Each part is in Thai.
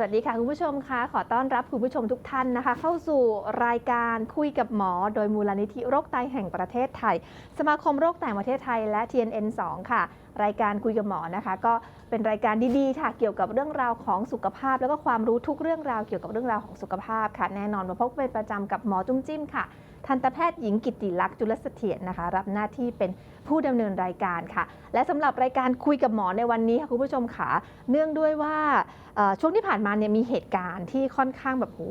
สวัสดีค่ะ คุณผู้ชมคะขอต้อนรับคุณผู้ชมทุกท่านนะคะ เข้าสู่รายการคุยกับหมอ โดยมูลนิธิโรคไตแห่งประเทศไทย สมาคมโรคไตประเทศไทยและ TNN 2 ค่ะ รายการคุยกับหมอนะคะ ก็เป็นรายการดีๆค่ะเกี่ยวกับเรื่องราวของสุขภาพ แล้วก็ความรู้ทุกเรื่องราวเกี่ยวกับเรื่องราวของสุขภาพค่ะ แน่นอนมาพบเป็นประจำกับหมอจุ้มจิ้มค่ะ ทันตแพทย์หญิงกิติลักษณ์จุลเสถียรนะคะ รับหน้าที่เป็นผู้ดำเนินรายการค่ะ และสำหรับรายการคุยกับหมอในวันนี้ค่ะคุณผู้ชมค่ะเนื่องด้วยว่าช่วงที่ผ่านมาเนี่ยมีเหตุการณ์ที่ค่อนข้างแบบโห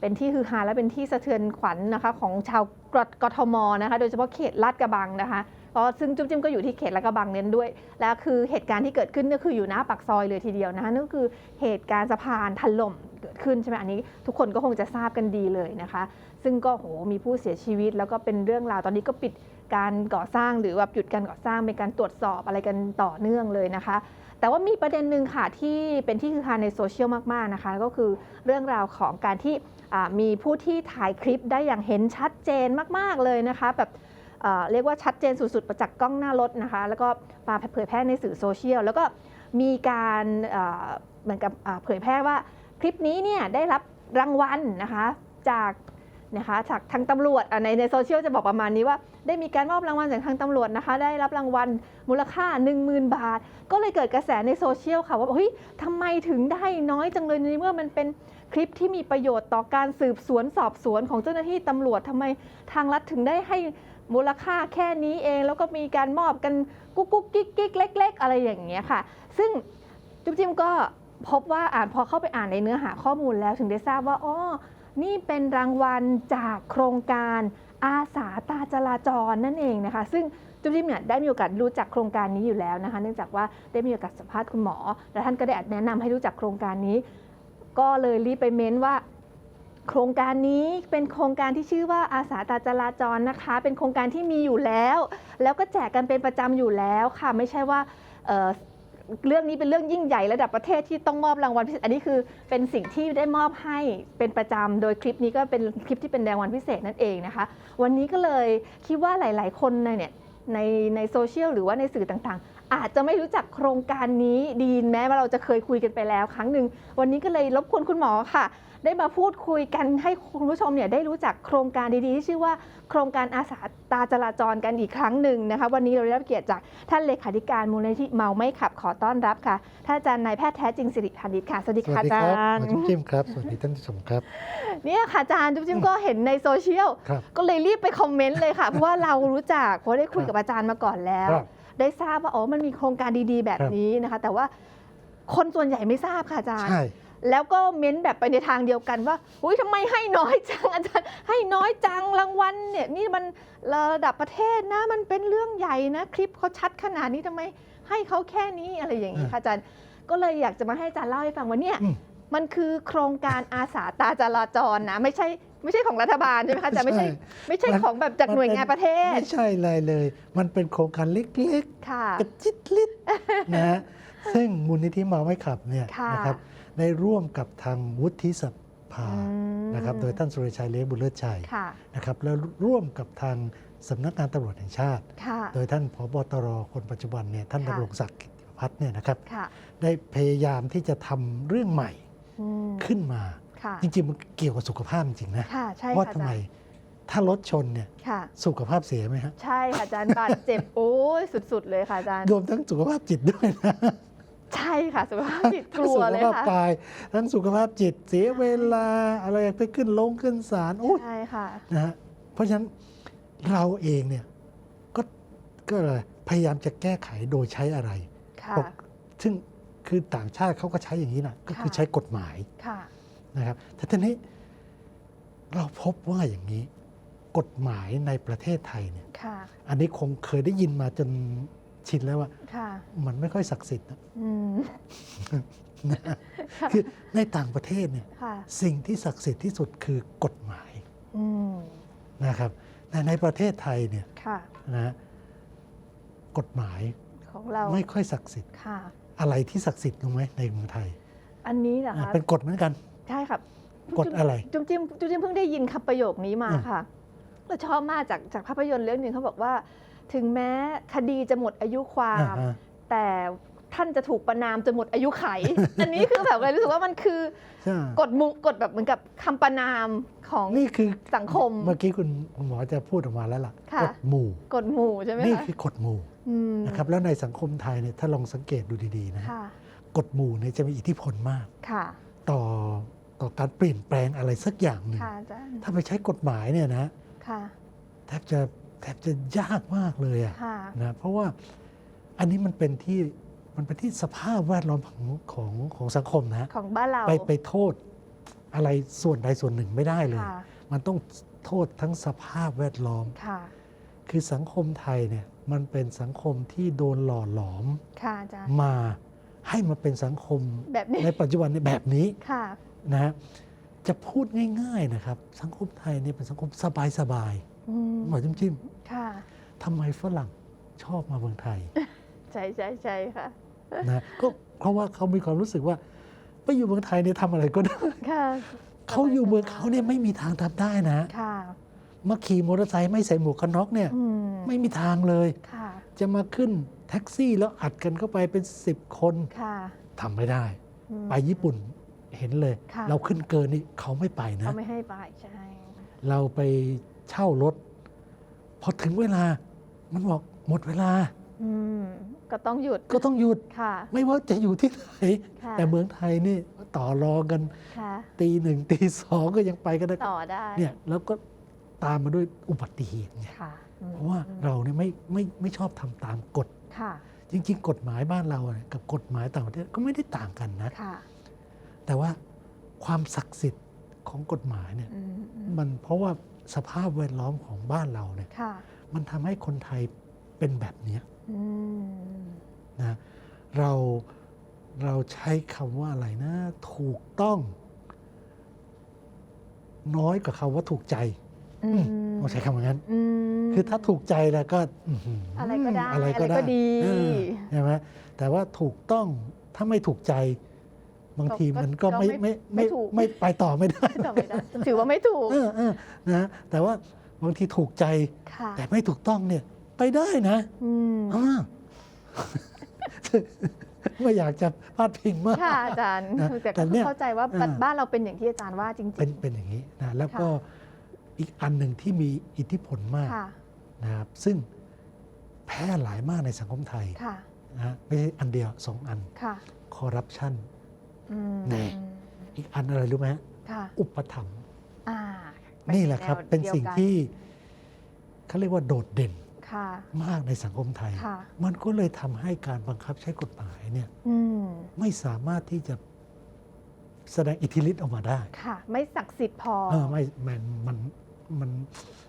เป็นที่ฮือฮาและเป็นที่สะเทือนขวัญนะคะ ของชาวกรกทมนะคะ โดยเฉพาะเขตลาดกระบังนะคะก็ซึ่งจุ๊บจิ้มก็อยู่ที่เขตลาดกระบังเน้นด้วย แล้วคือเหตุการณ์ที่เกิดขึ้นก็คืออยู่หน้าปากซอยเลยทีเดียวนะคะนั่นก็คือเหตุการณ์สะพานถล่มเกิดขึ้นใช่ไหมอันนี้ทุกคนก็คงจะทราบกันดีเลยนะคะ ซึ่งก็โหมีผู้เสียชีวิต แล้วก็เป็นเรื่องราวตอนนี้ก็ปิดการก่อสร้างหรือแบบหยุดการก่อสร้างเป็นการตรวจสอบอะไรกันต่อเนื่องเลยนะคะ แต่ว่ามีประเด็นหนึ่งค่ะที่เป็นที่คือฮาในโซเชียลมากๆนะคะ ก็คือเรื่องราวของการที่มีผู้ที่ถ่ายคลิปได้อย่างเห็นชัดเจนมากๆเลยนะคะ แบบเรียกว่าชัดเจนสุดๆประจากกล้องหน้ารถนะคะ แล้วก็มาเผยแพร่ในสื่อโซเชียลแล้วก็มีการเหมือนกับเผยแพร่ว่าคลิปนี้เนี่ยได้รับรางวัลนะคะจาก นะคะจากทางตำรวจในในโซเชียลจะบอกประมาณนี้ว่า ได้มีการมอบรางวัลจากทางตำรวจนะคะ ได้รับรางวัลมูลค่า 10,000 บาท ก็เลยเกิดกระแสในโซเชียลค่ะ ว่าเฮ้ยทำไมถึงได้น้อยจังเลยในเมื่อมันเป็นคลิปที่มีประโยชน์ต่อการสืบสวนสอบสวนของเจ้าหน้าที่ตำรวจทำไมทางรัฐถึงได้ให้มูลค่าแค่นี้เอง แล้วก็มีการมอบกันกุ๊กกุ๊กกิ๊กกิ๊กเล็ก ๆ อะไรอย่างเงี้ยค่ะ ซึ่งจุ๊บจิ้มก็พบว่าอ่านพอเข้าไปอ่านในเนื้อหาข้อมูลแล้วถึงได้ทราบว่าอ๋อ นี่เป็นรางวัลจากโครงการอาสาตาจราจรนั่นเองนะคะ ซึ่งจุ๊บจิ๊บเนี่ยได้มีโอกาสรู้จักโครงการนี้อยู่แล้วนะคะ เนื่องจากว่าได้มีโอกาสสัมภาษณ์คุณหมอ และท่านก็ได้แนะนำให้รู้จักโครงการนี้ ก็เลยรีบไปเม้นว่า โครงการนี้เป็นโครงการที่ชื่อว่าอาสาตาจราจรนะคะ เป็นโครงการที่มีอยู่แล้ว แล้วก็แจกกันเป็นประจำอยู่แล้วค่ะ ไม่ใช่ว่า เรื่องนี้เป็นเรื่องยิ่งใหญ่ระดับประเทศที่ต้องมอบรางวัลพิเศษ อันนี้คือเป็นสิ่งที่ได้มอบให้เป็นประจำ โดยคลิปนี้ก็เป็นคลิปที่เป็นรางวัลพิเศษนั่นเองนะคะ วันนี้ก็เลยคิดว่าหลาย ๆ คนในเนี่ยในในโซเชียลหรือว่าในสื่อต่างๆ อาจจะไม่รู้จักโครงการนี้ดีแม้ว่าเราจะเคยคุยกันไปแล้ว ครั้งหนึ่งวันนี้ก็เลยรบกวนคุณหมอค่ะ ได้มาพูดคุยกันให้คุณผู้ชมเนี่ยได้รู้จักโครงการดีๆ ที่ชื่อว่าโครงการอาสาตาจราจรกันอีกครั้งหนึ่งนะคะวันนี้เราได้รับเกียรติจากท่านเลขาธิการมูลนิธิเมาไม่ขับขอต้อนรับค่ะท่านอาจารย์นายแพทย์แท้จริงสิริพานิชค่ะสวัสดีสค่ะวัสดีอาคจารับรย์หมอจุ๊บจิ้มครับสวัสดีท่านผู้ชมครับเนี่ยค่ะอาจารย์จุ๊บจิ้มก็เห็นในโซเชียลครับก็เลยรีบไปคอมเมนต์เลยค่ะเพราะว่าเรารู้จักเพราะได้คุยกับอาจารย์มาก่อนแล้วครับได้ทราบว่าอ๋อมันมีโครงการดีๆ แบบครับนี้นะคะ แต่ว่าคนส่วนใหญ่ไม่ทราบค่ะอาจารย์ใช่ แล้วก็เม้นแบบไปในทางเดียวกันว่าอุ้ยทำไมให้น้อยจังอาจารย์ ให้น้อยจังรางวัลเนี่ยนี่มันระดับประเทศนะมันเป็นเรื่องใหญ่นะ คลิปเขาชัดขนาดนี้ทำไมให้เขาแค่นี้อะไรอย่างนี้ค่ะอาจารย์ ก็เลยอยากจะมาให้อาจารย์เล่าให้ฟังว่าเนี่ยอืมมันคือโครงการอาสาตาจราจรนะไม่ใช่ไม่ใช่ของรัฐบาลใช่ไหมคะอาจารย์ไม่ใช่ไม่ใช่มันของแบบจากหน่วยงานประเทศ ไม่ใช่อะไรเลย มันเป็นโครงการเล็กค่ะๆกระจิตลิดนะฮะซึ่งมูลนิธิเมาไม่ขับเนี่ยค่ะนะครับ ได้ร่วมกับทางวุฒิสภาอืมนะครับโดยท่านสุรชัยเลี้ยงบุญเลิศชัยค่ะนะครับแล้วร่วมกับทางสำนักงานตำรวจแห่งชาติค่ะโดยท่านผบตรคนปัจจุบันเนี่ยท่านค่ะดำรงศักดิ์กิติพัฒน์เนี่ยนะครับค่ะได้พยายามที่จะทำเรื่องใหม่อืมขึ้นมาค่ะจริงๆมันเกี่ยวกับสุขภาพจริงๆนะค่ะใช่ว่าค่ะทำอาไมจารย์ถ้ารถชนเนี่ยค่ะสุขภาพเสียไหมฮะใช่ค่ะอาจารย์บาดเจ็บโอ้ยสุด ๆ เลยค่ะอาจารย์รวมทั้งสุขภาพจิตด้วยนะ ใช่ค่ะสุขภาพจิตกทั้งลัวสุขเลยภาพค่ะกาย ทั้งสุขภาพจิตเสียเวลาอะไรไปขึ้นลงขึ้นศาลโอ้ยใช่ค่ะ นะฮะเพราะฉะนั้นเราเองเนี่ยก็ก็เลยพยายามจะแก้ไขโดยใช้อะไร ค่ะ ปกซึ่งคือต่างชาติเขาก็ใช้อย่างนี้นะก็คือค่ะ ใช้กฎหมายค่ะ นะครับ แต่ทีนี้เราพบว่าอย่างนี้ กฎหมายในประเทศไทยเนี่ย ค่ะ อันนี้คงเคยได้ยินมาจน ชินแล้วว่าค่ะมันไม่ค่อยศักดิ์สิทธิ์นะอืมนะคือในต่างประเทศเนี่ยค่ะสิ่งที่ศักดิ์สิทธิ์ที่สุดคือกฎหมายอืมนะครับแต่ในประเทศไทยเนี่ยค่ะนะกฎหมายของเราไม่ค่อยศักดิ์สิทธิ์ค่ะอะไรที่ศักดิ์สิทธิ์รู้ไหมในเมืองไทย อันนี้เหรออะคะเป็นกฎเหมือนกัน ใช่ครับกฎอะไร จุ๊มจิ้มจุ๊มจิ้มเพิ่งได้ยินคำประโยคนี้มาอืมค่ะเราชอบมากจากจากภาพยนตร์เรื่องหนึ่งเขาบอกว่า ถึงแม้คดีจะหมดอายุความ อ่าฮะแต่ท่านจะถูกประนามจนหมดอายุไข อันนี้คือแบบเลยรู้สึกว่ามันคือใช่กฎหมุกฎแบบเหมือนกับคำประนามของนี่คือสังคม เมื่อกี้คุณคุณหมอจะพูดออกมาแล้วล่ะค่ะ กฎหมู่กฎหมู่ใช่ไหมนี่คะคือกฎหมู่อืมนะครับแล้วในสังคมไทยเนี่ยถ้าลองสังเกตดูดีๆนะค่ะกฎหมู่เนี่ยจะมีอิทธิพลมาก ค่ะต่อต่อการเปลี่ยนแปลงอะไรสักอย่างหนึ่งค่ะอาจารย์ถ้าไปใช้กฎหมายเนี่ยนะค่ะแทบจะแทบจะยากมากเลยอะค่ะ นะเพราะว่าอันนี้มันเป็นที่มันเป็นที่สภาพแวดล้อมของของของสังคมนะของบ้านเราไปไปโทษอะไรส่วนใดส่วนหนึ่งไม่ได้เลย ค่ะมันต้องโทษทั้งสภาพแวดล้อม ค่ะ คือสังคมไทยเนี่ยมันเป็นสังคมที่โดนหล่อหลอมค่ะอาจารย์มาให้มาเป็นสังคมแบบนี้ในปัจจุบันในแบบนี้ค่ะ นะฮะจะพูดง่าย ๆนะครับ สังคมไทยเนี่ยเป็นสังคมสบายอืมๆหมอจิ้มจิ้ม ค่ะทำไมฝรั่งชอบมาเมืองไทยใช่ใช่ใช่ค่ะนะก็เพราะว่าเขามีความรู้สึกว่าไปอยู่เมืองไทยเนี่ยทำอะไรก็ได้ค่ะเขาอยู่เมืองเขาเนี่ยไม่มีทางทำได้นะค่ะมาขี่มอเตอร์ไซค์ไม่ใส่หมวกกันน็อกเนี่ยอืมไม่มีทางเลยค่ะจะมาขึ้นแท็กซี่แล้วอัดกันเข้าไปเป็นสิบคนค่ะทำไม่ได้อืมไปญี่ปุ่นเห็นเลยค่ะเราขึ้นเกินนี่เขาไม่ไปนะเขาไม่ให้ไปใช่เราไปเช่ารถ พอถึงเวลามันบอกหมดเวลา อืมก็ต้องหยุดก็ต้องหยุด ค่ะ ไม่ว่าจะอยู่ที่ไหน ค่ะ แต่เมืองไทยนี่ต่อรองกันค่ะ ตีหนึ่งตีสองก็ยังไปกันได้ต่อได้เนี่ยแล้วก็ตามมาด้วยอุบัติเหตุไงค่ะอืมเพราะว่าเราเนี่ยไม่ไม่ไม่ชอบทำตามกฎ ค่ะจริง ๆ กฎหมายบ้านเราเนี่ยกับกฎหมายต่างประเทศก็ไม่ได้ต่างกันนะ ค่ะแต่ว่าความศักดิ์สิทธิ์ของกฎหมายเนี่ยอืมอืมมันเพราะว่า สภาพแวดล้อมของบ้านเราเนี่ยค่ะมันทำให้คนไทยเป็นแบบเนี้ยอืมนะเราเราใช้คำว่าอะไรนะ ถูกต้อง น้อยกว่าคำว่าถูกใจอืมต้องใช้คำว่างั้นอืมคือถ้าถูกใจแล้วก็อื้หือะไรก็ได้อะไรก็อะไรได้ก็ดีเออใช่ไหมแต่ว่าถูกต้องถ้าไม่ถูกใจ บางทีมันก็ไม่ไม่ไม่ไม่ไปต่อไม่ได้ต่อไม่ได้ถือว่าไม่ถูกเออเออนะแต่ว่าบางทีถูกใจค่ะแต่ไม่ถูกต้องเนี่ยไปได้นะอืมอ่าไม่อยากจะพาดพิงมากค่ะอาจารย์นะแต่แต่ก็เนี่ยเข้าใจว่าอ่าบ้านเราเป็นอย่างที่อาจารย์ว่าจริงเป็นเป็นอย่างนี้นะแล้วก็อีกอันหนึ่งที่มีอิทธิพลมากๆค่ะนะครับซึ่งแพร่หลายมากในสังคมไทยค่ะนะไม่ใช่อันเดียวสองอันค่ะคอร์รัปชัน อืมแน่อีกอันอะไรรู้ไหมฮะค่ะอุปถัมภ์อ่านี่แหละครับแนวเป็นดียวสิ่งกัที่เขาเรียกว่าโดดเด่นค่ะมากในสังคมไทยค่ะมันก็เลยทำให้การบังคับใช้กฎหมายเนี่ยอืมไม่สามารถที่จะแสดงอิทธิฤทธิ์ออกมาได้ ค่ะ ไม่ศักดิ์สิทธิ์พอเออไม่มันมันมัน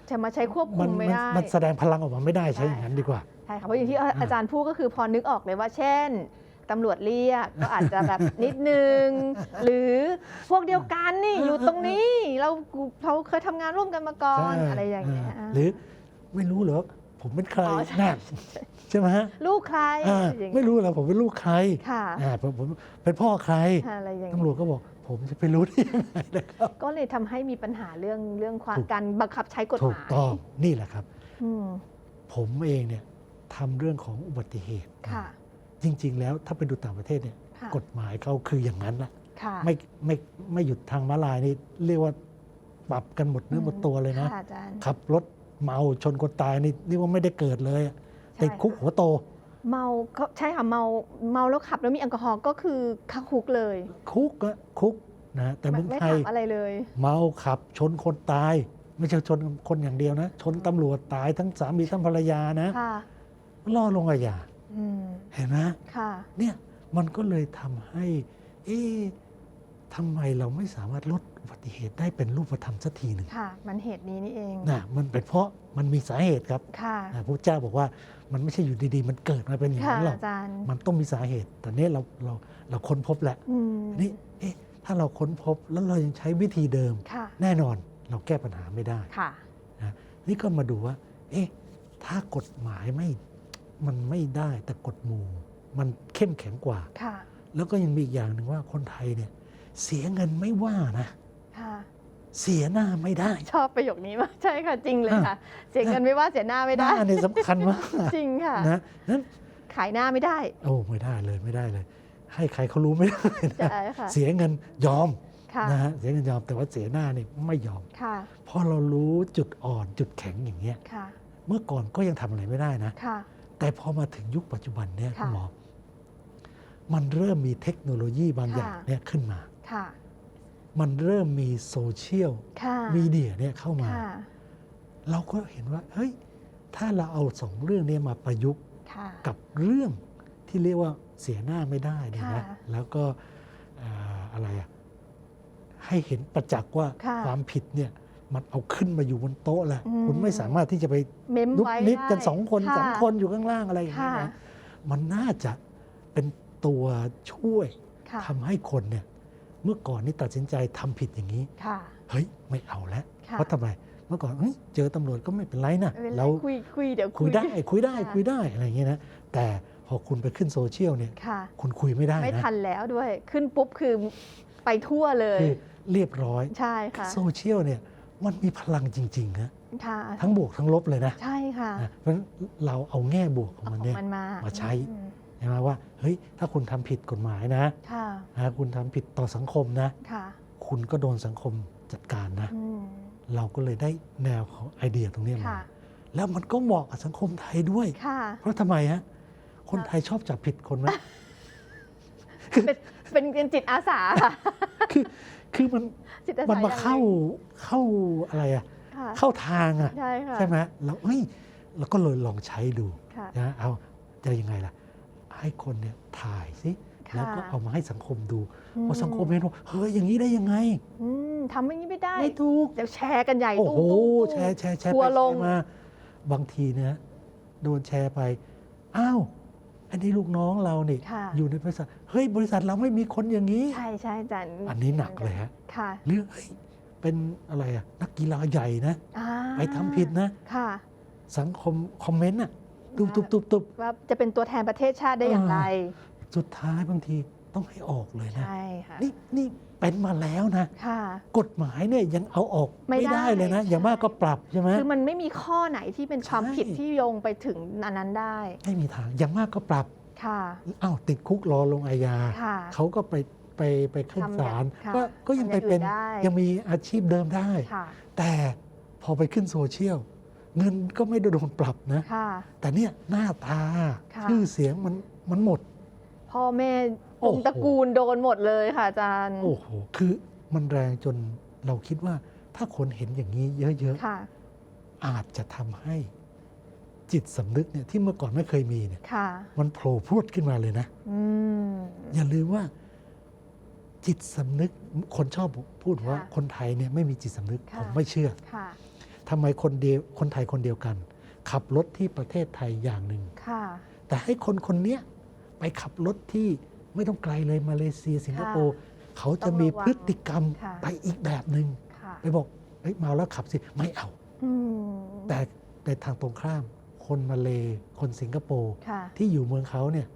จะมาใช้ควบมัคุมไม่มัได้ มันแสดงพลังออกมาไม่ได้ใช่อย่างนั้นดีกว่า ใช่ค่ะ เพราะอย่างที่อาจารย์พูดก็คือพอนึกออกเลยว่า เช่น ตำรวจเรียกก็อาจจะแบบนิดนึง หรือพวกเดียวกันนี่อยู่ตรงนี้เราเราเคยทำงานร่วมกันมาก่อนใช่อะไรอย่างเงี้ยาหรือไม่รู้เหรอผมเป็นใครอ๋อใช่นั่นใช่ไหมฮะลูกใครอ่าอะไรอย่างไม่เงี้ยรู้เหรอผมเป็นลูกใครค่ะอ่าผมผมเป็นพ่อใครอะไรอย่างตำรเงี้ยวจก็บอกผมจะไปรู้ได้ยังไงนะครับก็เลยทำให้มีปัญหาเรื่องเรื่องความถูกการบังคับใช้กฎถูหกมายต้องนี่แหละครับอืมผมเองเนี่ยทำเรื่องของอุบัติเหตุค่ะ จริง ๆ แล้วถ้าไปดูต่างประเทศเนี่ยค่ะ กฎหมายเขาคืออย่างนั้นละค่ะไม่ไม่ไม่หยุดทางม้าลายนี่เรียกว่าปรับกันหมดเนื้อหมดตัวเลยนะ ค่อาจารย์ ขับรถเมาชนคนตายนี่นี่ว่าไม่ได้เกิดเลยอะใช่ ติดคุกค่ะหัวโต เมาเขาใช่ค่ะเมาเมาแล้วขับแล้วมีแอลกอฮอล์ก็คือเข้าคุกเลยคุกอะคุกนะแต่เมืองไม่ไทยถามอะไรเลย เมาขับชนคนตาย ไม่ใช่ชนคนอย่างเดียวนะ ชนตำรวจตายทั้งสามีทั้งภรรยานะค่ะ ล่อลงอาญาอืม เห็นไหมค่ะเนี่ยมันก็เลยทำให้ เอ๊ะทำไมเราไม่สามารถลดอุบัติเหตุได้เป็นรูปธรรมสักทีหนึ่งค่ะ มันเหตุนี้นี่เองนะมันเป็นเพราะมันมีสาเหตุครับค่ะนะพระเจ้าบอกว่ามันไม่ใช่อยู่ดีๆ มันเกิดมาเป็นอย่างค่ะนั้นหรอกอาจารย์มันต้องมีสาเหตุ แต่เนี้เราเราเราค้นพบแหละอืมนี่เอ๊ะถ้าเราค้นพบแล้วเรายังใช้วิธีเดิมค่ะแน่นอนเราแก้ปัญหาไม่ได้ค่ะนะนี่ก็มาดูว่า เอ๊ะถ้ากฎหมายไม่ มันไม่ได้แต่กฎหมู่ มันเข้มแข็งกว่าค่ะแล้วก็ยังมีอีกอย่างหนึ่งว่าคนไทยเนี่ย เสียเงินไม่ว่านะค่ะเสียหน้าไม่ได้ ชอบประโยคนี้มากใช่ค่ะจริงเลยอะค่ะ เสียเงินไม่ว่าเสียหน้าไม่หได้น้าเนี่ยสำคัญมากจริงค่ะนะนั้นขายหน้าไม่ได้ โอ้ไม่ได้เลยไม่ได้เลย ให้ใครเขารู้ไม่ได้นะใช่ค่ะเสียเงินยอมค่ะนะฮะเสียเงินยอมแต่ว่าเสียหน้านี่ไม่ยอมค่ะเพราะเรารู้จุดอ่อนจุดแข็งอย่างเงี้ยค่ะเมื่อก่อนก็ยังทำอะไรไม่ได้นะค่ะ แต่พอมาถึงยุคปัจจุบันเนี่ยค่ะคุณหมอ มันเริ่มมีเทคโนโลยีบางอย่างค่ะเนี่ยขึ้นมาค่ะมันเริ่มมีโซเชียลค่ะมีเดียเนี่ยเข้ามาค่ะเราก็เห็นว่า เฮ้ย ถ้าเราเอาสองเรื่องเนี้มาประยุกต์ค่ะกับเรื่องที่เรียกว่าเสียหน้าไม่ได้เนี่ยนะค่ะแล้วก็เอ่ออะไรอะให้เห็นประจักษ์ว่าค่ะความผิดเนี่ย มันเอาขึ้นมาอยู่บนโต๊ะแล้วอืมคุณไม่สามารถที่จะไปเมมลุกไว้นิดกันได้สองคนค่ะสามคนอยู่ข้างล่างอะไรอย่างเงี้ยค่ะนะมันน่าจะเป็นตัวช่วยค่ะทำให้คนเนี่ยเมื่อก่อนนี่ตัดสินใจทำผิดอย่างนี้ค่ะเฮ้ยไม่เอาแล้วค่ะเพราะทำไมเมื่อก่อนเฮ้ยเจอตำรวจก็ไม่เป็นไรนะไม่เป็นไรเราคุยคุยเดี๋ยวคุยได้คุยได้ค่ะคุยได้อะไรอย่างเงี้ยนะแต่พอคุณไปขึ้นโซเชียลเนี่ยค่ะคุณคุยไม่ได้ไม่นะทันแล้วด้วยขึ้นปุ๊บคือไปทั่วเลยคือเรียบร้อยใช่ค่ะโซเชียลเนี่ย มันมีพลังจริงๆนะค่ะทั้งบวกทั้งลบเลยนะใช่ค่ะนะเพราะฉะนั้นเราเอาแง่บวกของเอามันของเนี่ย มันมามาใช้อืมใช่ไหมว่าเฮ้ยถ้าคุณทำผิดกฎหมายนะค่ะนะคุณทำผิดต่อสังคมนะ ค่ะคุณก็โดนสังคมจัดการนะ อืมเราก็เลยได้แนวของไอเดียตรงเนี้ยมาค่ะแล้วมันก็เหมาะกับสังคมไทยด้วย ค่ะ เพราะทำไมฮะคนไทยชอบจับผิดคนไหม เป็นเป็นเป็นจิตอาสาค่ะ คือ คือมันจิตอาสามันมาอย่งหเข้านึ่งเข้าอะไรอะค่ะเข้าทางอะใช่ค่ะ ใช่ไหมแล้วเฮ้ยเราก็เลยลองใช้ดูค่ะ นะเอาจะยังไงล่ะ ให้คนเนี่ยถ่ายสิค่ะแล้วก็เอามาให้สังคมดูอืพอสังคมเห็นว่าเฮ้ยอย่างนี้ได้ยังไงอืมทำอย่างนี้ไม่ได้ ไม่ถูก เดี๋ยวแชร์กันใหญ่โอ้โหตู้ตู้ตู้ แชร์แชร์แชร์ทัไปวร์ลงแชร์มา บางทีเนะ โดนแชร์ไป อ้าว อันนี้ลูกน้องเรานี่ค่ะ อยู่ในบริษัทเฮ้ยบริษัทเราไม่มีคนอย่างนี้ ใช่ใช่อาจารย์อันนี้หนักเลยฮะค่ะหรือเฮ้ยเป็นอะไรอะนักกีฬาใหญ่นะ อ่าไปทำผิดนะ ค่ะ สังคมคอมเมนต์อะตุบตุบตุบตุบว่าจะเป็นตัวแทนประเทศชาติได้อย่างไร สุดท้ายบางทีต้องให้ออกเลยนะ ใช่ค่ะ นี่นี่ เป็นมาแล้วนะค่ะ กฎหมายเนี่ยยังเอาออกไม่ไม่ได้ได้เลยนะ อย่างมากก็ปรับใช่ไหมคือมันไม่มีข้อไหนที่เป็นความใช่ผิดที่โยงไปถึงอันนั้นได้ ไม่มีทางอย่างมากก็ปรับค่ะอ้าวติดคุกรอลงอาญาค่ะเขาก็ไปไปไปขึ้นทำอย่างศาลค่ะก็ก็ยังทำอไปย่างอื่นเป็นได้ยังมีอาชีพเดิมได้ค่ะแต่พอไปขึ้นโซเชียลเงินก็ไม่ได้โดนปรับนะค่ะแต่เนี่ยหน้าตาค่ะชื่อเสียงมันมันหมด พ่อแม่ โอ้วโหงตระกูลโดนหมดเลยค่ะอาจารย์โอ้โหคือมันแรงจนเราคิดว่า ถ้าคนเห็นอย่างนี้เยอะค่ะ ๆ อาจจะทำให้จิตสำนึกเนี่ยที่เมื่อก่อนไม่เคยมีเนี่ย ค่ะ มันโผล่พรวดขึ้นมาเลยนะ อืม อย่าลืมว่า จิตสำนึกคนชอบพูดว่าค่ะคนไทยเนี่ยไม่มีจิตสำนึก ค่ะ ผมไม่เชื่อค่ะ ทำไมคนเดียวคนไทยคนเดียวกัน ขับรถที่ประเทศไทยอย่างหนึ่ง ค่ะ แต่ให้คนคนเนี้ยไปขับรถที่ ไม่ต้องไกลเลยมาเลเซียสิงคโปร์เขาจะมีพฤติกรรมค่ะไปอีกแบบหนึ่งค่ะไปบอกเฮ้ยเมาแล้วขับสิไม่เอาอืมแต่ในทางตรงข้าม คนมาเลคนสิงคโปร์ค่ะที่อยู่เมืองเขาเนี่ย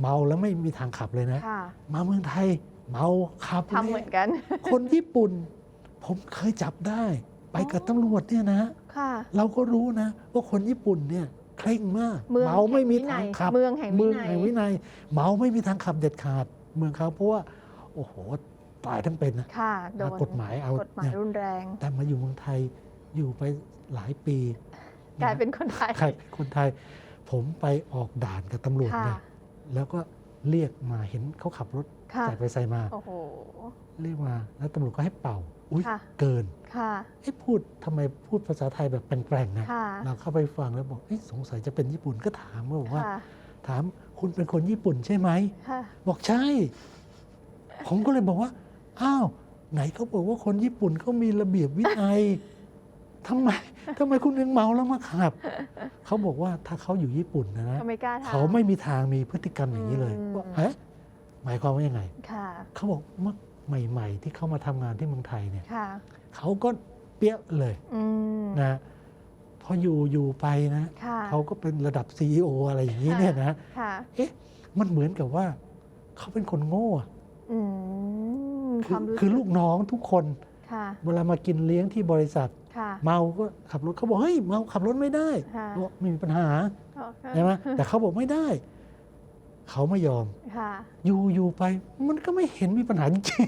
เมาแล้วไม่มีทางขับเลยนะค่ะมาเมืองไทย เมาขับทำเหมือนกัน คนญี่ปุ่น ผมเคยจับได้ ไปกับตำรวจเนี่ยนะค่ะเราก็รู้นะ ว่าคนญี่ปุ่นเนี่ย เคร่งมาก เมืองเมาไม่มีแห่งวินัทายงขับ เมืองแห่งวิเมืองนัยแห่งวินัย เมาไม่มีทางขับเด็ดขาด เมืองเขาเพราะว่าโอ้โหตายทั้งเป็นนะค่ะโดนกฎหมายเอากฎหมายเนี่ยรุนแรง แต่มาอยู่เมืองไทยอยู่ไปหลายปี กลายเป็นคนไทยใครคนไทย ผมไปออกด่านกับตำรวจค่ะเนี่ยแล้วก็เรียกมาเห็นเขาขับรถค่ะใส่ไปใส่มาโอ้โหเรียกมาแล้วตำรวจก็ให้เป่า อุ้ยค่ะเกิน ค่ะเอ้พูดทำไมพูดภาษาไทยแบบแปลงๆนะค่ะเราเข้าไปฟังแล้วบอกเอ๊ะสงสัยจะเป็นญี่ปุ่นก็ถามว่าบอกว่าค่ะถามคุณเป็นคนญี่ปุ่นใช่ไหมค่ะบอกใช่ ผมก็เลยบอกว่าอ้าวไหนเขาบอกว่าคนญี่ปุ่นเขามีระเบียบวินัยทำไมทำไมคุณยังเมาแล้วมาขับ เขาบอกว่าถ้าเขาอยู่ญี่ปุ่นนะนะเขาไม่กล้าทำเขาไม่มีทางมีพฤติกรรมอย่างนี้เลยอืมบอกเอ๊ะหมายความว่ายังไงค่ะเขาบอกเมื่อใหม่ ๆ ที่เขามาทำงานที่เมืองไทยเนี่ยค่ะ เขาก็เปี้ยเลยอืมนะพออยู่อยู่ไปนะค่ะเขาก็เป็นระดับ CEO อะไรอย่างนี้เนี่ยนะค่ะเอ๊ะมันเหมือนกับว่า เขาเป็นคนโง่อะอืมคือวามรู้คือลูกน้องทุกคนค่ะเวลามากินเลี้ยงที่บริษัทค่ะเมาก็ขับรถเขาบอกเฮ้ยเมาขับรถไม่ได้ค่ะบอกไม่มีปัญหาอ๋อค่ะใช่ไหมแต่เขาบอกไม่ได้ เขาไม่ยอมค่ะอยู่อยู่ไป มันก็ไม่เห็นมีปัญหาจริง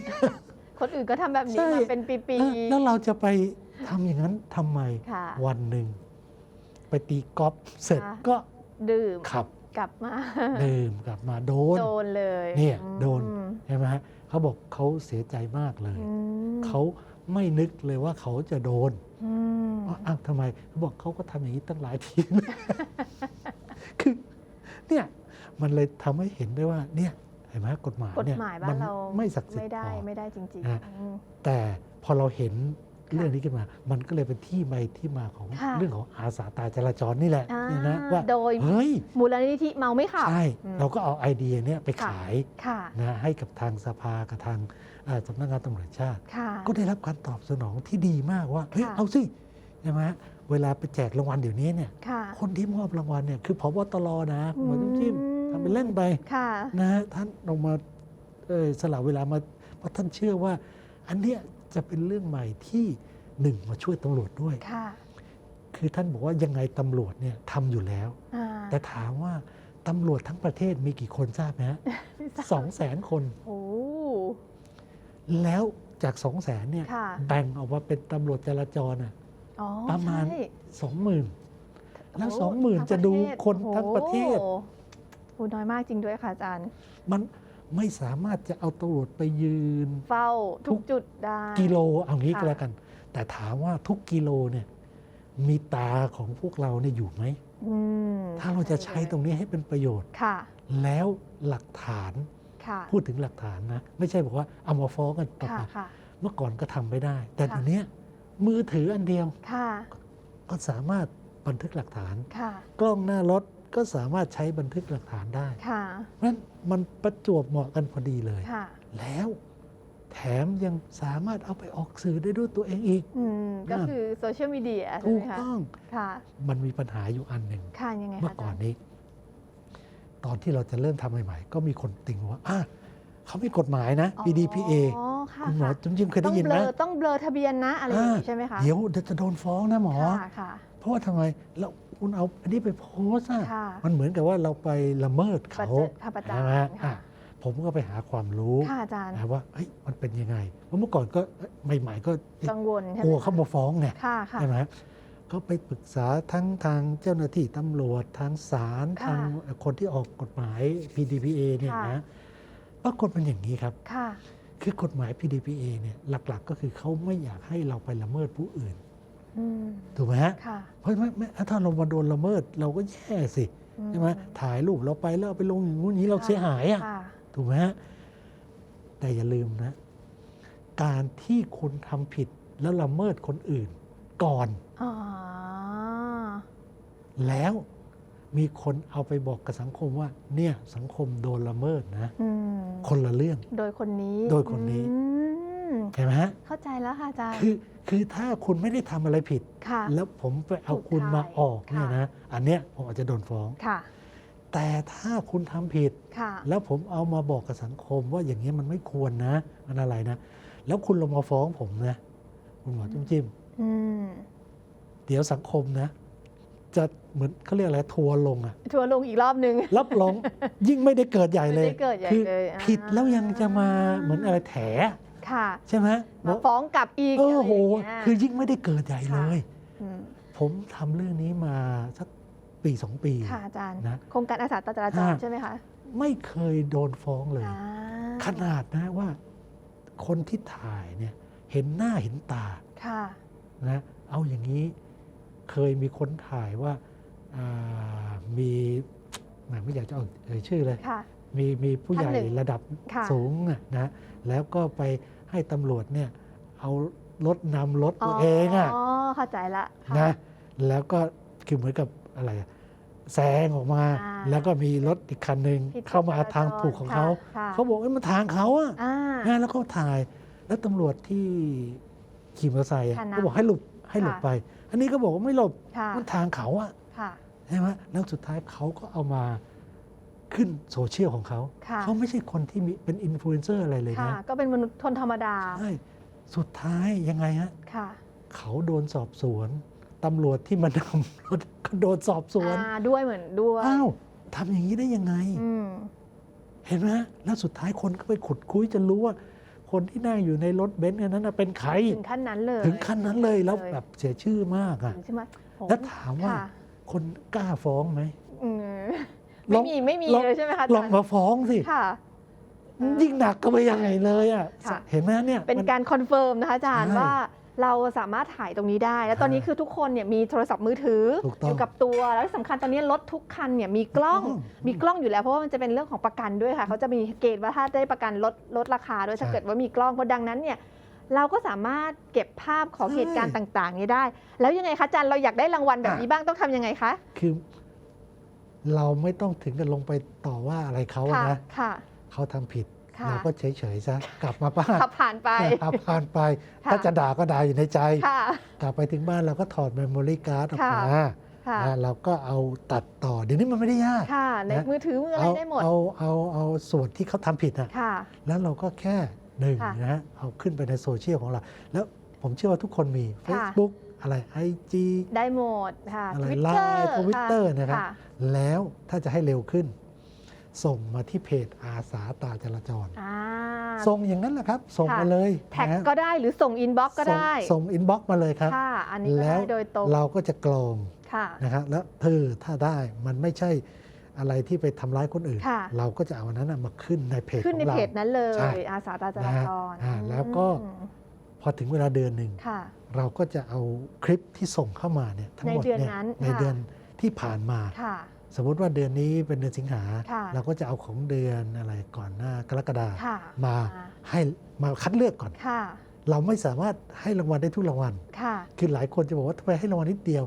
คนอื่นก็ทำแบบนี้ใช่ มาเป็นปีๆแล้วแล้วเราจะไปทำอย่างนั้นทำไมๆค่ะวันหนึ่ง ไปตีกอล์ฟเสร็จค่ะ ก็ดื่มขับกลับมา ดื่มกลับมาโดน โดนเลยเนี่ยอืมโดน ใช่ไหมฮะเขาบอกเขาเสียใจมากเลย อืมเขาไม่นึกเลยว่าเขาจะโดนอืมอ้าวทำไมเขาบอกเขาก็ทำอย่างนี้ตั้งหลายทีคือเนี่ยมันเลยทำให้เห็นได้ว่าเนี่ย เห็นไหมกฎหมายกฎเนี่ยหมายบ้านเราไม่ศักดิ์สิทไม่ธิ์ได้พอไม่ได้จริงนะๆอืมแต่พอเราเห็นเรื่องนี้ขึ้นมา มันก็เลยเป็นที่ไปที่มาของค่ะเรื่องของอาสาตาจราจรนี่แหละอ่าเนี่ยนะว่าโดยเฮ้ยมูลนิธิเมาไม่ขับใช่อืมเราก็เอาไอเดียเนี้ยไปค่ะขายค่ะนะให้กับทางสภากับทางเอ่อสำนักงานตำรวจแห่งชาติค่ะก็ได้รับการตอบสนองที่ดีมากว่าเฮ้ยค่ะเอาสิใช่ไหมเวลาไปแจกรางวัลเดี๋ยวนี้เนี่ยค่ะคนที่มอบรางวัลเนี่ยคือพบตรนะหมอจิ้มจิ้ม ทำเป็นเล่นไปค่ะนะฮะท่านลงมาเอ่อสละเวลามาเพราะท่านเชื่อว่า อันเนี้ยจะเป็นเรื่องใหม่ที่หนึ่งมาช่วยตำรวจด้วยค่ะคือท่านบอกว่ายังไงตำรวจเนี่ยทำอยู่แล้วอ่าแต่ถามว่าตำรวจทั้งประเทศมีกี่คนทราบไหมฮะสองแสนคนโอ้แล้วจากสองแสนเนี่ยค่ะแบ่งออกมาเป็นตำรวจจราจรอะอ๋อประมาณใช่สองหมื่นแล้วโอ้สองหมื่นทั้งจะดูประเทศคนทั้งประเทศโอ้โหโอ้น้อยมากจริงด้วยค่ะอาจารย์ มันไม่สามารถจะเอาตำรวจไปยืน เฝ้าทุกจุดได้ กิโลเอางี้ค่ะก็แล้วกัน แต่ถามว่าทุกกิโลเนี่ยมีตาของพวกเราเนี่ยอยู่ไหมอืมถ้าเราจะใช้ตรงนี้ให้เป็นประโยชน์ค่ะ แล้วหลักฐานค่ะพูดถึงหลักฐานนะ ไม่ใช่บอกว่าเอามาฟ้องกันต่อค่ะไปค่ะเมื่อก่อนก็ทำไม่ได้ แต่ค่ะเดี๋ยวนี้มือถืออันเดียวค่ะก็สามารถบันทึกหลักฐานค่ะกล้องหน้ารถ ก็สามารถใช้บันทึกหลักฐานได้ค่ะเพราะฉะนั้นมันประจวบเหมาะกันพอดีเลยค่ะแล้วแถมยังสามารถเอาไปออกสื่อได้ด้วยตัวเองอีกอืมก็อ่าคือโซเชียลมีเดียใช่ถูไหมกคะต้องค่ะมันมีปัญหาอยู่อันหนึ่งค่ะยังไงคะเมื่อก่อนาจารย์นี้ ตอนที่เราจะเริ่มทำใหม่ๆ ก็มีคนติงว่าอะเขามีกฎหมายนะ PDPA อ๋อค่ะคุณหมอค่ะจุ้มจิ้มเคยต้ได้องยินเบไหลมอต้องเบลอทะเบียนนะอะไรอย่างนี้ใช่ไหมคะเดี๋ยวเดี๋ยวจะโดนฟ้องนะหมอค่ะค่ะเพราะว่าทำไมแล้ว คุณเอาอันนี้ไปโพสต์อะค่ะมันเหมือนกับว่าเราไปละเมิดประเขาเจิดค่ะประจาใช่ไหมนอะค่ะ ผมก็ไปหาความรู้ค่ะอาจารย์นะว่าเฮ้ยมันเป็นยังไงเพราะเมื่อก่อนก็เอ้ยใหม่ ๆ ก็เอ๊ะกังวลใช่ไหมกลัวคะเข้ามาฟ้องไง ค่ะค่ะ ใช่ไหมก็ไปปรึกษาทั้งทางเจ้าหน้าที่ตำรวจทางศาลค่ะทางคนที่ออกกฎหมาย PDPA เนี่ยค่ะ นะปรากฏเป็นอย่างนี้ครับ ค่ะคือกฎหมาย PDPA เนี่ยหลักๆ ก็คือเขาไม่อยากให้เราไปละเมิดผู้อื่นอืม ถูกไหมฮะค่ะเพราะไม่ไม่ถ้าเรามาโดนละเมิดเราก็แย่สิอืใช่ไหมถ่ายรูปเราไปแล้วเอาไปลงอย่างงู้นอย่างนี้เราเสียหายอะค่ะถูกไหมฮะแต่อย่าลืมนะ การที่คุณทำผิดแล้วละเมิดคนอื่นก่อนอ๋อแล้วมีคนเอาไปบอกกับสังคมว่า เนี่ยสังคมโดนละเมิดนะอืมคนละเรื่อง โดยคนนี้ โดยคนนี้อืมเห็นไหมฮะเข้าใจแล้วค่ะอาจารย์คือ คือถ้าคุณไม่ได้ทำอะไรผิดค่ะแล้วผมไปเอาถูกคุณมาถ่ายออกเนี่ยค่ะนะ อันเนี้ยผมอาจจะโดนฟ้องค่ะแต่ถ้าคุณทำผิดค่ะแล้วผมเอามาบอกกับสังคมว่าอย่างนี้ยมันไม่ควรนะมันอะไรนะ แล้วคุณลงมาฟ้องผมนะ คุณหมอจิ้มจิ้มอืมเดี๋ยวสังคมนะ จะเหมือนเขาเรียกอะไรทัวร์ลงอะทัวร์ลงอีกรอบหนึ่งรับรองยิ่งไม่ได้เกิดใหญ่เลยไม่ได้เกิดใหญ่คือเลยอ่าผิดแล้วยังจะมาเหมือนอะไรแถ ค่ะใช่ไหมมาฟ้องกลับอีกเอออะไรโหอย่างเงี้ยคือยิ่งไม่ได้เกิดใหญ่เลยมผมทำเรื่องนี้มาสักปีสองปีค่ะอาจารย์นะโครงการอาสาตาจราจรอ่าใช่ไหมคะไม่เคยโดนฟ้องเลยอ่าขนาดนะว่าคนที่ถ่ายเนี่ยเห็นหน้าเห็นตาค่ะนะเอาอย่างนี้เคยมีคนถ่ายว่าอ่ามีแหมไม่อยากจะเอาเอ่ยชื่อเลยค่ะมีมีผู้ใหญ่ท่านหนึ่งระดับค่ะสูงน่ะนะแล้วก็ไป ให้ตำรวจเนี่ยเอารถนำรถตัวเองอะอ๋อเข้าใจละค่นะแล้วก็คือเหมือนกับอะไรอะแซงออกมา อ่าแล้วก็มีรถอีกคันหนึ่งผิดเข้ามาทางจรถูกของเขาค่ะเขาบอกว่ามันทางเขาอะอ่า นะแล้วก็ถ่ายแล้วตำรวจที่ขี่มอเตอร์ไซค์อะคันนำก็บอกให้หลบให้หลบค่ะ ไป อันนี้ก็บอกว่าไม่หลบค่ะมันทางเขาอะค่ะ ใช่ไหมแล้วสุดท้ายเขาก็เอามา ขึ้นโซเชียลของเขา ค่ะ เขาไม่ใช่คนที่มีเป็นอินฟลูเอนเซอร์อะไรเลยค่ะ นะก็เป็นมนุษย์ทนธรรมดา ใช่สุดท้ายยังไงฮะค่ะเขาโดนสอบสวนตำรวจที่มานำรถก็โดนสอบสวนอ่าด้วยเหมือนด้วยอ้าวทำอย่างนี้ได้ยังไง อืมเห็นไหมแล้วสุดท้ายคนก็ไปขุดคุยจนรู้ว่า คนที่นั่งอยู่ในรถเบนซ์อันนั้นนะเป็นใคร ถึงขั้นนั้นเลย ถึงขั้นนั้นเลยแล้วเลย แบบเสียชื่อมากอะ ใช่ไหมโหแล้วถามว่า ค่ะคนกล้าฟ้องไหมอืมล ไม่องมีไม่มีลองเลยใช่ไหมคะอาลจาองรย์มาฟ้องสิค่ะยิ่งหนักก็ไปยังไงเลยอะค่ะเห็นไหมเนี่ยเป็นมันการคอนเฟิร์มนะคะอาจารย์ใช่ว่าเราสามารถถ่ายตรงนี้ได้ แล้วตอนนี้อ่าคือทุกคนเนี่ยมีโทรศัพท์มือถือถูกต้องยู่กับตัว แล้วที่สำคัญตอนนี้รถทุกคันเนี่ยมีกล้องถูกต้อง มีกล้องอยู่แล้วเพราะว่ามันจะเป็นเรื่องของประกันด้วยค่ะ เขาจะมีเกณฑ์ว่าถ้าได้ประกันลดลดราคาด้วยใช่ถ้าเกิดว่ามีกล้องเพราะดังนั้นเนี่ยเราก็สามารถเก็บภาพของใช่เหตุการณ์ต่าง ๆ นี้ได้ แล้วยังไงคะอาจารย์เราอยากได้รางวัลแบบนี้บ้างต้องทำยังไงคะ คือ เราไม่ต้องถึงกับลงไปต่อว่าอะไรเขาอะค่ะนะค่ะ เขาทำผิด ค่ะเราก็เฉยๆซะกลับมาบ้านขับผ่านไป ขับผ่านไป ค่ะ ถ้าจะด่าก็ด่าอยู่ในใจ ค่ะ กลับไปถึงบ้านเราก็ถอดเมมโมรี่การ์ดออกมาค่ะค่ะนะเราก็เอาตัดต่อ เดี๋ยวนี้มันไม่ได้ยาก ค่ะ ในนะ มือถือมืออะไรเอาได้หมด เอาเอาเอาส่วนที่เขาทำผิดนะค่ะ แล้วเราก็แค่หนึ่งค่ะนะฮะเอาขึ้นไปในโซเชียลของเรา แล้วผมเชื่อว่าทุกคนมี ค่ะ Facebook อะไร IG ได้หมดค่ะอะไร Twitter ไลน์ทวิตเตอร์ค่ะนะครับค่ะแล้วถ้าจะให้เร็วขึ้น ส่งมาที่เพจอาสาตาจราจรอ่าส่งอย่างนั้นแหละครับ ส่งค่ะมาเลยแท็กนะฮะก็ได้หรือส่งอินบ็อกก็ส่งได้ ส่งอินบ็อกมาเลยครับค่ะอันนี้ก็แล้วได้โดยตรงเราก็จะกรองค่ะนะครับแล้วเธอถ้าได้มันไม่ใช่อะไรที่ไปทำร้ายคนอื่นค่ะเราก็จะเอาอันนั้นนะมาขึ้นในเพจขึ้นในของเราเพจนั้นเลยใช่อาสาตาจราจรนะฮะอ่าแล้วก็อืมพอถึงเวลาเดือนหนึ่งค่ะ เราก็จะเอาคลิปที่ส่งเข้ามาเนี่ยทั้งหมดในเดือนเนี่ยนั้นในค่ะเดือนที่ผ่านมาค่ะสมมติว่าเดือนนี้เป็นเดือนสิงหาค่ะเราก็จะเอาของเดือนอะไรก่อนหน้ากรกฎาค่ะมาอ่าให้มาคัดเลือกก่อนค่ะเราไม่สามารถให้รางวัลได้ทุกรางวัลค่ะคือหลายคนจะบอกว่าทำไมให้รางวัลนิดเดียว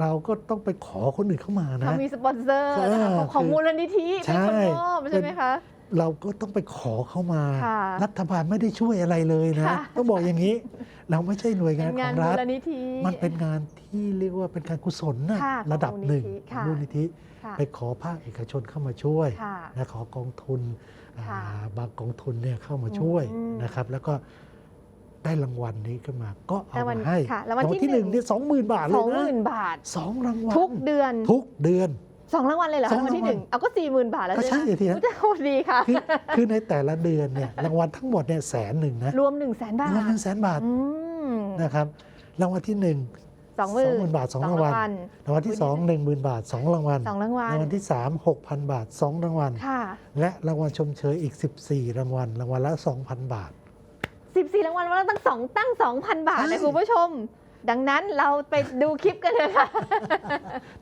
เราก็ต้องไปขอคนอื่นเข้ามานะเขามีสปอนเซอร์เออนะคะของของคือมูลนิธิใช่เป็นคนมอบใช่ไหมคะ เราก็ต้องไปขอเข้ามา ค่ะรัฐบาลไม่ได้ช่วยอะไรเลยนะ ค่ะ ต้องบอกอย่างนี้ เราไม่ใช่หน่วยงาเป็นนขงาอนงมูรัฐลนิธิ มันเป็นงานที่เรียกว่าเป็นการกุศลนะค่ะระดับหนึ่งของมูมูลลนินิธิ ธิ ค่ะไปขอภาคเอกชนเข้ามาช่วยค่ะ นะขอกองทุนอ่าค่ะบางกองทุนเนี่ยเข้ามาช่วยอืมนะครับ แล้วก็ได้รางวัลนี้ขึ้นมาก็เอารางวัลมาให้ค่ะรางวัลที่ที่หนึ่งหนึ่ง เนี่ยสองหมื่นบาทเลสยองหนะมื่นบาท สองรางวัลทุกเดือน ทุกเดือน สองรางวัลเลยเหรอสองรางวัลที่รางวัลหนึ่งเอาก็สี่หมื่นบาทแล้วก็ใช่ไหมทีนะโอ้โหดีค่ะ คือคือในแต่ละเดือนเนี่ยรางวัลทั้งหมดเนี่ยแสนหนึ่งนะรวมหนึ่งแสนบารวมหทนึ่งแสนบาทอืมนะครับรางวัลที่หนึ่งสองหมื่น20,000บาทสองรางวัลรางวัลที่สองหนึ่งหมื่นบาทสองรางวัลสองรางวัลรางวัลที่สามหกพันบาทสองรางวัล ค่ะและรางวัลชมเชยอีก 14 รางวัล รางวัลละ 2,000 บาท สิบสี่รางวัลวันละตั้งสองตั้งสองพันบาทใช่ นะคุณผู้ชม ดังนั้นเราไปดูคลิปกันเลยค่ะ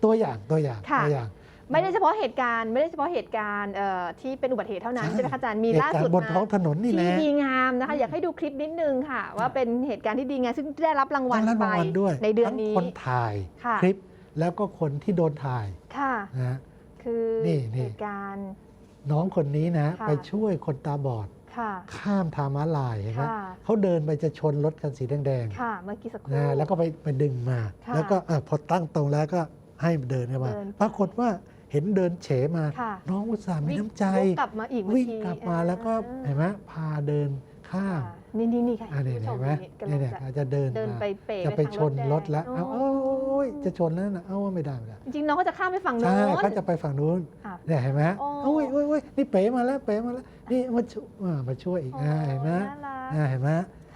ตัวอย่างตัวอย่างค่ะ ตัวอย่าง ไม่ได้เฉพาะเหตุการณ์ไม่ได้เฉพาะเหตุการณ์เอ่อที่เป็นอุบัติเหตุเท่านั้นใช่ใช่ไหมคะอาจารย์มีเหตุล่าการสุดณ์บนมาท้องถนนนี่แหที่ละดีงามนะคะ อยากให้ดูคลิปนิดนึงค่ะ ว่าเป็นเหตุการณ์ที่ดีงามซึ่งได้รับรางวัลได้รับไปรางวัลด้วยในเดือนทั้งนี้คนถ่ายค่ะ คลิปแล้วก็คนที่โดนถ่ายค่ะ นะฮะ คือนี่นี่ เหตุการณ์ น้องคนนี้นะ ค่ะ ไปช่วยคนตาบอดค่ะ ข้ามทางม้าลายเห็นไหมค่ะเขาเดินไปจะชนรถคันสีแดงค่ะเมื่อกี้สักคๆรู่นะแล้วก็ไปไปดึงมาค่ะแล้วก็เออพอตั้งตรงแล้วก็ให้เดินเข้ามาเดินปรากฏว่าเห็นเดินเฉมาค่ะน้องอุตส่าห์มีน้ำใจวกกลับมาอีกเมื่อวิ่งกี้กลับมาแล้วก็อ่าเห็นไหมพาเดินข้ามค่ะ นี่นี่นี่ค่ะอ่าเนี่ยคุณเห็นไหมผู้ชเนี่ยเนี่ยกำลังจะอาจจะเดินเดินมาไปเป๋จะไปทางชนรถแล้วแดงเอาโอ้โอ้ยจะชนแล้วนะเอาไม่ได้ไม่ได้จริงๆน้องก็จะข้ามไปฝั่งโน้ใช่นเขาจะไปฝั่งนู้นอะเนี่ยเห็นไหมโอ้โอ้ยโอ้ยโอ้ยนี่เป๋มาแล้วเป๋มาแล้วนี่มาช่วยอ่ามาช่วยอีกอ่าเห็นไหมโอ้น่ารักอ่าเห็นไหม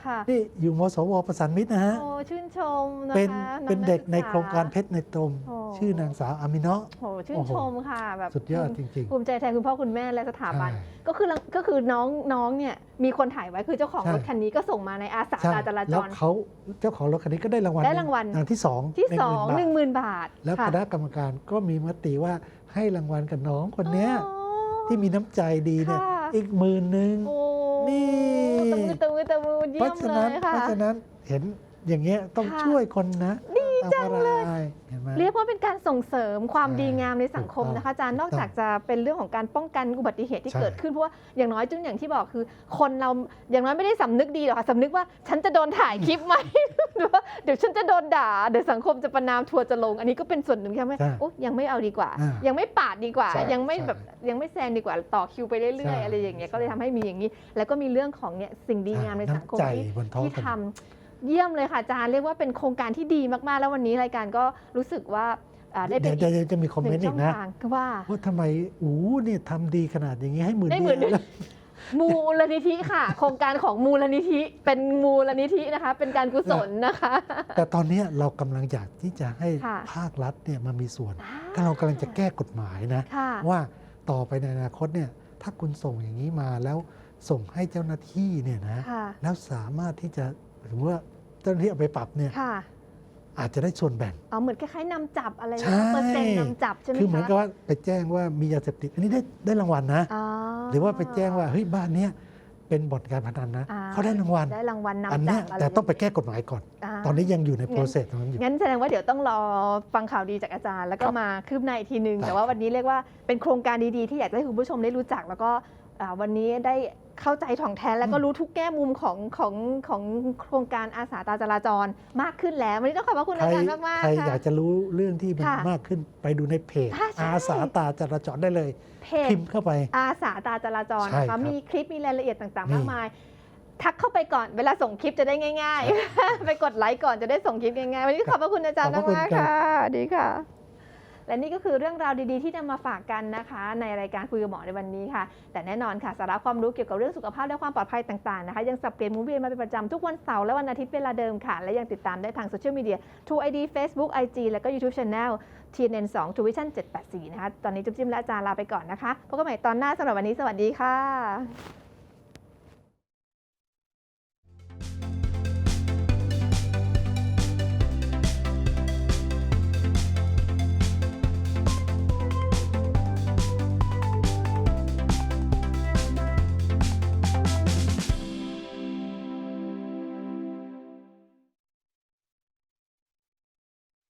ค่ะ นี่อยู่มสวประสานมิตรนะฮะ โอ้ชื่นชมนะคะเป็นองเป็นเด็กในศึษโครงการเพชรในตม โอ้ ชื่อนางสาวอามิเนาะ โอ้ชื่นโอ้โหชมค่ะแบบสุดยอดจริง ภูมิใจแทนคุณพ่อคุณแม่และสถาๆบัน ใช่ก็คือก็คือน้องน้องเนี่ยมีคนถ่ายไว้คือเจ้าของใช่ รถคันนี้ก็ส่งมาในอาสาใช่ตาจราจแล้วร เขาเจ้าของรถคันนี้ก็ได้รางวัลได้รางวัล อย่างที่สองที่หนึ่สองหมื่นบาทหนึ่งหมื่นบาทแล้วค่ะคณะกรรมการก็มีมติว่าให้รางวัลกับน้องคนเนี้ย อ๋อ ที่มีน้ำใจดีเนี่ยค่ะอีกหมื่นหนึ่ง โอ้นี่ ตะมือตะมือตะมือเยี่เพยราะมฉะเลนั้นยเพค่ะ ราะฉะนั้นเห็นอย่างเงี้ยต้องค่ะ ช่วยคนนะดี จังเลยเห็นไหม เรียกว่าเป็นการส่งเสริมความใช่ดีงามในสังคมถูกต้องนะคะอาจารย์นอกถูกต้องจากจะเป็นเรื่องของการป้องกันอุบัติเหตุที่ใช่ เกิดขึ้นเพราะว่าอย่างน้อยจุนอย่างที่บอกคือ คนเราอย่างน้อยไม่ได้สำนึกดีหรอกค่ะสำนึกว่าฉันจะโดนถ่ายคลิปไหม หรือว่าเดี๋ยวฉันจะโดนด่าเดี๋ยวสังคมจะประนามทัวร์จะลง อันนี้ก็เป็นส่วนหนึ่งที่ทำให้ใช่โอ้ยังไม่เอาดีกว่า อ่ายัยังไม่ปาดดีกว่า ใช่ยังไม่ใช่แบบยังไม่แซงดีกว่าต่อคิวไปเรื่ใช่ อยๆอะไรอย่างเงี้ยใช่ก็เลยทำให้มีอย่างนี้ แล้วก็มีเรื่องของเนี่ยสิ่งดีงามในสังคมน้ำใจที่บนท้องที่ถนทำน เยี่ยมเลยค่ะอาจารย์เรียกว่าเป็นโครงการที่ดีมากๆ แล้ววันนี้รายการก็รู้สึกว่าอ่าได้เป็เดี๋ยนวเดี๋ยวเดี๋ยวจะมีคอมหเมนนึ่งต์อีช่องกนะทางว่า ว่าทำไมอู้เนี่ยทำดีขนาดอย่างนี้ให้หมื่นได้เดีหมื่น เดียยววมูลนิธิค่ะ โครงการของมูลนิธิเป็นมูลนิธินะคะ เป็นการกุศลนะคะ แต่ตอนเนี้ยเรากำลังอยากที่จะให้ค่ะ ภาครัฐเนี่ยมามีส่วนอ่ก็เรากำลังจะแก้กฎหมายนะ ค่ะ ว่าต่อไปในอนาคตเนี่ยถ้าคุณส่งอย่างนี้มาแล้วส่งให้เจ้าหน้าที่เนี่ยนะ ค่ะ แล้วสามารถที่จะ หรือว่าเจ้าหน้าที่เอาไปปรับเนี่ยค่ะ อาจจะได้ส่วนแบ่งเอาเหมือนคล้ายๆนำจับอะไรใช่ เปอร์เซ็นต์นำจับใช่ไหมคือเหมือนกับคะว่าไปแจ้งว่ามียาเสพติด อันนี้ได้ได้รางวัลนะ อ๋อหรือว่าไปแจ้งว่าเฮ้ยบ้านเนี้ยเป็นบ่อนการพนันนะอ่าเขาได้รางวัล ได้รางวัลอันนำจัเนี้บยอะไรแต่ต้องไปแก้กฎหมายก่อนา ตอนนี้ยังอยู่ในงั้น โปรเซสตรงนั้นอยู่ งั้นแสดงว่าเดี๋ยวต้องรอฟังข่าวดีจากอาจารย์ แล้วก็ครับมาคืบหน้าอีกทีนึง ได้แต่ว่าวันนี้เรียกว่าเป็นโครงการดีๆ ที่อยากจะให้คุณผู้ชมได้รู้จัก แล้วก็อ่าวันนี้ได้ เข้าใจถ่องแท้แล้วก็รู้ทุกแง่มุมของของของโครงการอาสาตาจราจรมากขึ้นแล้ววันนี้ต้องขอบพระคุณใครอาจารย์มากๆใครค่ะอยากจะรู้เรื่องที่มันค่ะมากขึ้นไปดูในเพจอ่าใช่อาสาตาจราจรได้เลยเพจพิมพ์เข้าไป อาสาตาจราจรใช่นะครัคะบมีคลิปมีรายละเอียดต่างๆนี่มากมายทักเข้าไปก่อนเวลาส่งคลิปจะได้ง่าย ๆ ไปกดไลค์ก่อนจะได้ส่งคลิปง่ายๆวันนี้ขอบพระคุณอาจารย์ขอบพระคุณมากครับๆค่ะดีค่ะ และนี่ก็คือเรื่องราวดีๆ ที่นำมาฝากกันนะคะ ในรายการคุยกับหมอในวันนี้ค่ะ แต่แน่นอนค่ะสาระความรู้เกี่ยวกับเรื่องสุขภาพและความปลอดภัยต่างๆนะคะยังสับเปลี่ยนหมุนเวียนมาเป็นประจำทุกวันเสาร์และวันอาทิตย์เวลาเดิมค่ะ และยังติดตามได้ทางโซเชียลมีเดีย True ID Facebook IG แล้วก็ YouTube Channel TNN 2 True Vision 784 นะคะตอนนี้จุ๊บจิ้มและอาจารย์ลาไปก่อนนะคะพบกันใหม่ตอนหน้าสำหรับวันนี้สวัสดีค่ะ